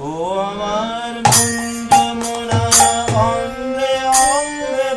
ও আমার মন যমুনা অন্ধে অন্ধে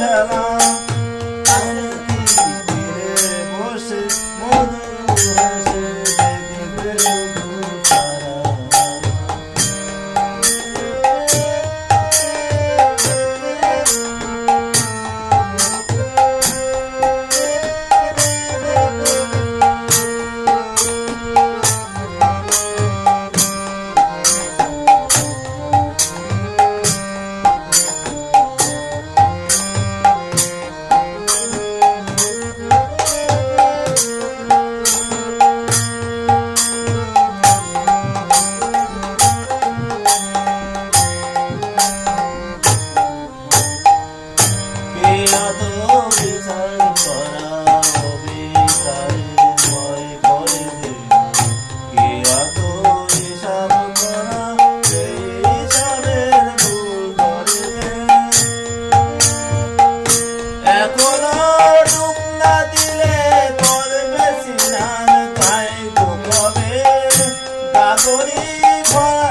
धरा সাগরে ভরা